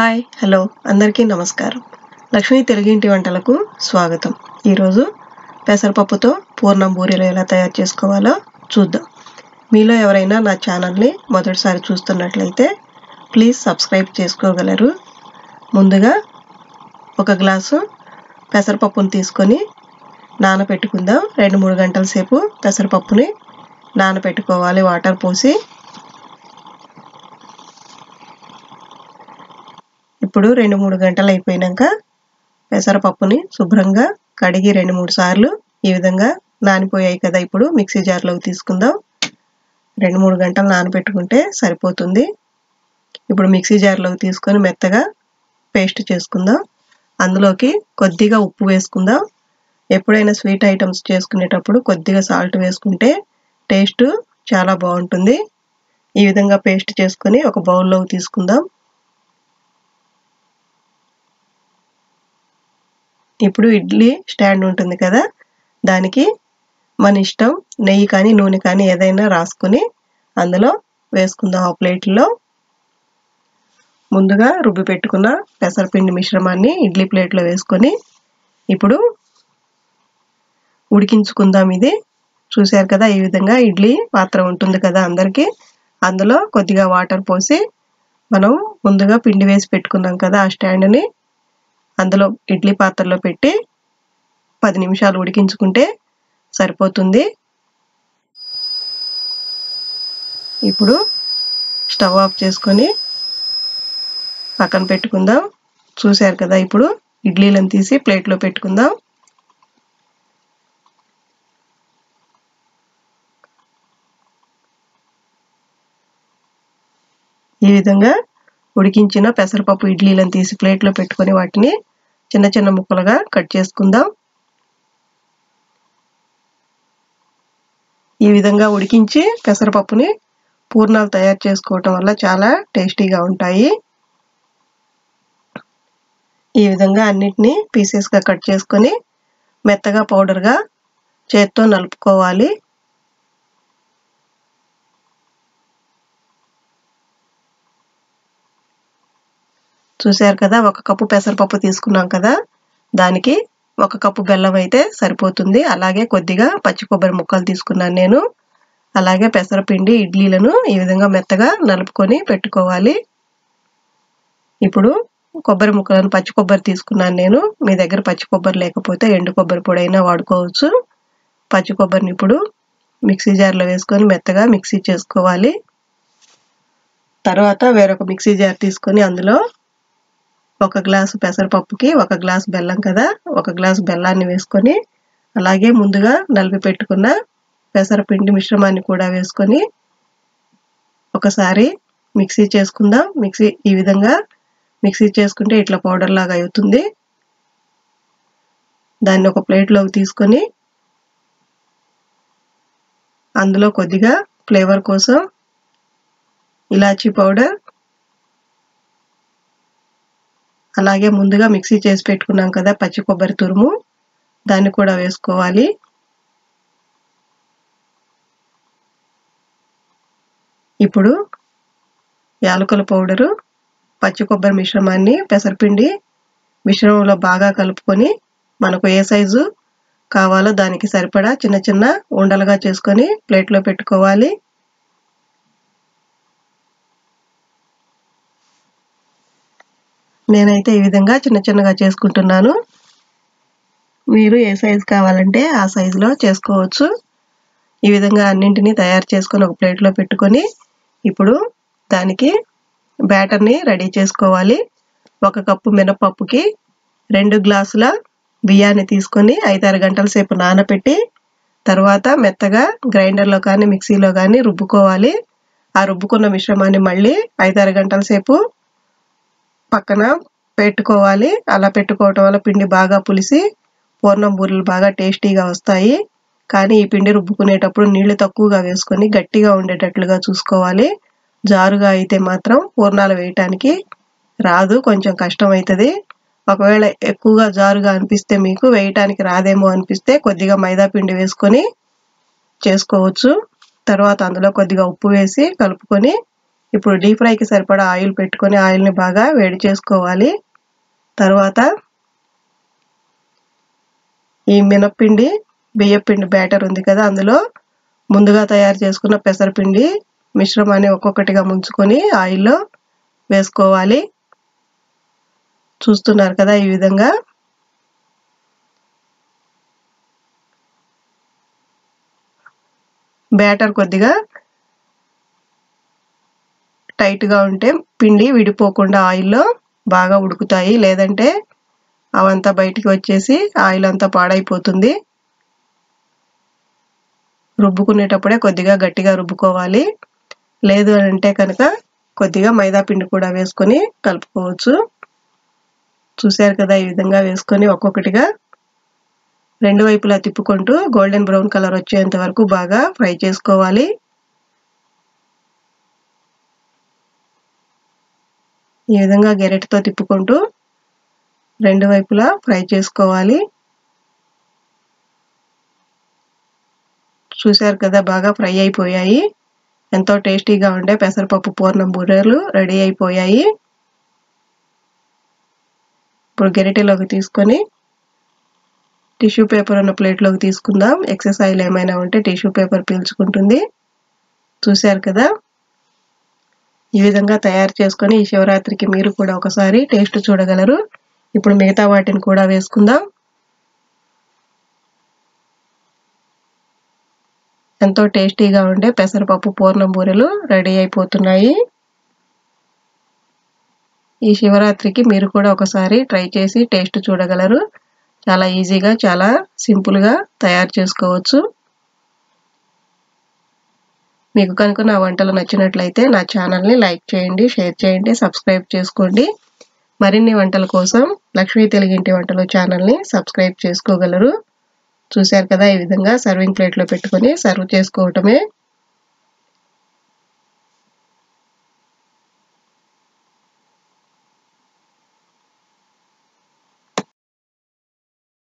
Hi hello అందరికీ నమస్కారం. లక్ష్మీ తెలుగింటి వంటలకు స్వాగతం. ఈరోజు పెసరపప్పుతో పూర్ణం బూరెలు ఎలా తయారు చేసుకోవాలో చూద్దాం. మీలో ఎవరైనా నా ఛానల్ని మొదటిసారి చూస్తున్నట్లయితే ప్లీజ్ సబ్స్క్రైబ్ చేసుకోగలరు. ముందుగా ఒక గ్లాసు పెసరపప్పును తీసుకొని నానబెట్టుకుందాం రెండు మూడు గంటల సేపు పెసరపప్పుని నానబెట్టుకోవాలి వాటర్ పోసి ఇప్పుడు రెండు మూడు గంటలు అయిపోయినాక పెసరపప్పుని శుభ్రంగా కడిగి రెండు మూడు సార్లు ఈ విధంగా నానిపోయాయి కదా ఇప్పుడు మిక్సీ జార్లోకి తీసుకుందాం. రెండు మూడు గంటలు నానబెట్టుకుంటే సరిపోతుంది. ఇప్పుడు మిక్సీ జార్లోకి తీసుకొని మెత్తగా పేస్ట్ చేసుకుందాం. అందులోకి కొద్దిగా ఉప్పు వేసుకుందాం. ఎప్పుడైనా స్వీట్ ఐటమ్స్ చేసుకునేటప్పుడు కొద్దిగా సాల్ట్ వేసుకుంటే టేస్ట్ చాలా బాగుంటుంది. ఈ విధంగా పేస్ట్ చేసుకొని ఒక బౌల్లోకి తీసుకుందాం. ఇప్పుడు ఇడ్లీ స్టాండ్ ఉంటుంది కదా దానికి మన ఇష్టం నెయ్యి కానీ నూనె కానీ ఏదైనా రాసుకుని అందులో వేసుకుందాం ఆ ప్లేట్లో. ముందుగా రుబ్బి పెట్టుకున్న పెసరపిండి మిశ్రమాన్ని ఇడ్లీ ప్లేట్లో వేసుకొని ఇప్పుడు ఉడికించుకుందాం ఇది. చూశారు కదా ఈ విధంగా ఇడ్లీ పాత్ర ఉంటుంది కదా అందరికీ. అందులో కొద్దిగా వాటర్ పోసి మనం ముందుగా పిండి వేసి పెట్టుకున్నాం కదా ఆ స్టాండ్ని. అందులో ఇడ్లీ పాత్రలో పెట్టి పది నిమిషాలు ఉడికించుకుంటే సరిపోతుంది. ఇప్పుడు స్టవ్ ఆఫ్ చేసుకొని పక్కన పెట్టుకుందాం. చూశారు కదా ఇప్పుడు ఇడ్లీలను తీసి ప్లేట్లో పెట్టుకుందాం. ఈ విధంగా ఉడికించిన పెసరపప్పు ఇడ్లీలను తీసి ప్లేట్లో పెట్టుకొని వాటిని చిన్న చిన్న ముక్కలుగా కట్ చేసుకుందాం. ఈ విధంగా ఉడికించి పెసరపప్పుని పూర్ణాలు తయారు చేసుకోవటం వల్ల చాలా టేస్టీగా ఉంటాయి. ఈ విధంగా అన్నిటినీ పీసెస్గా కట్ చేసుకొని మెత్తగా పౌడర్గా చేత్తో నలుపుకోవాలి. చూశారు కదా ఒక కప్పు పెసరపప్పు తీసుకున్నాం కదా దానికి ఒక కప్పు బెల్లం అయితే సరిపోతుంది. అలాగే కొద్దిగా పచ్చి కొబ్బరి ముక్కలు తీసుకున్నాను నేను. అలాగే పెసరపిండి ఇడ్లీలను ఈ విధంగా మెత్తగా నలుపుకొని పెట్టుకోవాలి. ఇప్పుడు కొబ్బరి ముక్కలను పచ్చి కొబ్బరి తీసుకున్నాను నేను. మీ దగ్గర పచ్చి కొబ్బరి లేకపోతే ఎండు కొబ్బరి పొడి అయినా వాడుకోవచ్చు. పచ్చి కొబ్బరిని ఇప్పుడు మిక్సీ జార్లో వేసుకొని మెత్తగా మిక్సీ చేసుకోవాలి. తర్వాత వేరొక మిక్సీ జార్ తీసుకొని అందులో ఒక గ్లాసు పెసరపప్పుకి ఒక గ్లాసు బెల్లం కదా ఒక గ్లాసు బెల్లాన్ని వేసుకొని అలాగే ముందుగా నలిపి పెట్టుకున్న పెసరపిండి మిశ్రమాన్ని కూడా వేసుకొని ఒకసారి మిక్సీ చేసుకుందాం. మిక్సీ ఈ విధంగా మిక్సీ చేసుకుంటే ఇట్లా పౌడర్ లాగా అవుతుంది. దాన్ని ఒక ప్లేట్లోకి తీసుకొని అందులో కొద్దిగా ఫ్లేవర్ కోసం ఇలాచీ పౌడర్ అలాగే ముందుగా మిక్సీ చేసి పెట్టుకున్నాం కదా పచ్చి కొబ్బరి తురుము. దాన్ని కూడా వేసుకోవాలి. ఇప్పుడు యాలకుల పౌడరు పచ్చి కొబ్బరి మిశ్రమాన్ని పెసరపిండి మిశ్రమంలో బాగా కలుపుకొని మనకు ఏ సైజు కావాలో దానికి సరిపడా చిన్న చిన్న ఉండలుగా చేసుకొని ప్లేట్లో పెట్టుకోవాలి. నేనైతే ఈ విధంగా చిన్న చిన్నగా చేసుకుంటున్నాను. మీరు ఏ సైజు కావాలంటే ఆ సైజులో చేసుకోవచ్చు. ఈ విధంగా అన్నింటినీ తయారు చేసుకొని ఒక ప్లేట్లో పెట్టుకొని ఇప్పుడు దానికి బ్యాటర్ని రెడీ చేసుకోవాలి. ఒక కప్పు మినపప్పుకి రెండు గ్లాసుల బియ్యాన్ని తీసుకొని ఐదారు గంటల సేపు నానబెట్టి తర్వాత మెత్తగా గ్రైండర్లో కానీ మిక్సీలో కానీ రుబ్బుకోవాలి. ఆ రుబ్బుకున్న మిశ్రమాన్ని మళ్ళీ ఐదారు గంటల సేపు పక్కన పెట్టుకోవాలి. అలా పెట్టుకోవటం వల్ల పిండి బాగా పులిసి పూర్ణం బూరెలు బాగా టేస్టీగా వస్తాయి. కానీ ఈ పిండి రుబ్బుకునేటప్పుడు నీళ్ళు తక్కువగా వేసుకొని గట్టిగా ఉండేటట్లుగా చూసుకోవాలి. జారుగా అయితే మాత్రం పూర్ణాలు వేయటానికి రాదు కొంచెం కష్టం అవుతుంది ఒకవేళ ఎక్కువగా జారుగా అనిపిస్తే మీకు వేయటానికి రాదేమో అనిపిస్తే కొద్దిగా మైదా పిండి వేసుకొని చేసుకోవచ్చు. తర్వాత అందులో కొద్దిగా ఉప్పు వేసి కలుపుకొని ఇప్పుడు డీప్ ఫ్రైకి సరిపడా ఆయిల్ పెట్టుకొని ఆయిల్ని బాగా వేడి చేసుకోవాలి. తర్వాత ఈ మినప్పిండి బియ్యపిండి బ్యాటర్ ఉంది కదా అందులో ముందుగా తయారు చేసుకున్న పెసరపిండి మిశ్రమాన్ని ఒక్కొక్కటిగా ముంచుకొని ఆయిల్లో వేసుకోవాలి. చూస్తున్నారు కదా ఈ విధంగా. బ్యాటర్ కొద్దిగా టైట్గా ఉంటే పిండి విడిపోకుండా ఆయిల్లో బాగా ఉడుకుతాయి. లేదంటే అవంతా బయటికి వచ్చేసి ఆయిల్ అంతా పాడైపోతుంది. రుబ్బుకునేటప్పుడే కొద్దిగా గట్టిగా రుబ్బుకోవాలి. లేదు అంటే కనుక కొద్దిగా మైదా పిండి కూడా వేసుకొని కలుపుకోవచ్చు. చూశారు కదా ఈ విధంగా వేసుకొని ఒక్కొక్కటిగా రెండు వైపులా తిప్పుకుంటూ గోల్డెన్ బ్రౌన్ కలర్ వచ్చేంత వరకు బాగా ఫ్రై చేసుకోవాలి. ఈ విధంగా గెరెట్తో తిప్పుకుంటూ రెండు వైపులా ఫ్రై చేసుకోవాలి. చూశారు కదా బాగా ఫ్రై అయిపోయాయి. ఎంతో టేస్టీగా ఉండే పెసరపప్పు పూర్ణం బూరెలు రెడీ అయిపోయాయి. ఇప్పుడు గెరిటెలోకి తీసుకొని టిష్యూ పేపర్ ఉన్న ప్లేట్లోకి తీసుకుందాం. ఎక్సెస్ ఆయిల్ ఏమైనా ఉంటే టిష్యూ పేపర్ పీల్చుకుంటుంది. చూశారు కదా ఈ విధంగా తయారు చేసుకొని ఈ శివరాత్రికి మీరు కూడా ఒకసారి టేస్ట్ చూడగలరు. ఇప్పుడు మిగతా వాటిని కూడా వేసుకుందాం. ఎంతో టేస్టీగా ఉండే పెసరపప్పు పూర్ణం బూరెలు రెడీ అయిపోతున్నాయి. ఈ శివరాత్రికి మీరు కూడా ఒకసారి ట్రై చేసి టేస్ట్ చూడగలరు. చాలా ఈజీగా చాలా సింపుల్గా తయారు చేసుకోవచ్చు. మీకు కనుక నా వంటలు నచ్చినట్లయితే నా ఛానల్ని లైక్ చేయండి షేర్ చేయండి సబ్స్క్రైబ్ చేసుకోండి. మరిన్ని వంటల కోసం లక్ష్మీ తెలుగింటి వంటలు ఛానల్ని సబ్స్క్రైబ్ చేసుకోగలరు. చూశారు కదా ఈ విధంగా సర్వింగ్ ప్లేట్లో పెట్టుకొని సర్వ్ చేసుకోవటమే